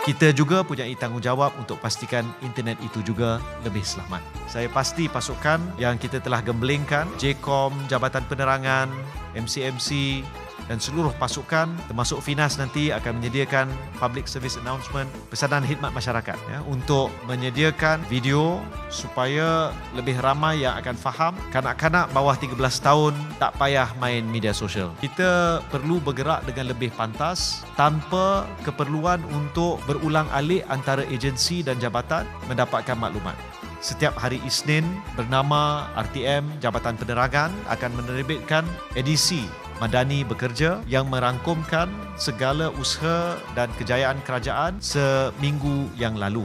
Kita juga punya tanggungjawab untuk pastikan internet itu juga lebih selamat. Saya pasti pasukan yang kita telah gembelengkan, JCOM, Jabatan Penerangan, MCMC, dan seluruh pasukan termasuk Finas nanti akan menyediakan public service announcement pesanan khidmat masyarakat ya untuk menyediakan video supaya lebih ramai yang akan faham kanak-kanak bawah 13 tahun tak payah main media sosial. Kita perlu bergerak dengan lebih pantas tanpa keperluan untuk berulang alik antara agensi dan jabatan mendapatkan maklumat. Setiap hari Isnin bernama RTM Jabatan Penerangan akan menerbitkan edisi Madani Bekerja yang merangkumkan segala usaha dan kejayaan kerajaan seminggu yang lalu.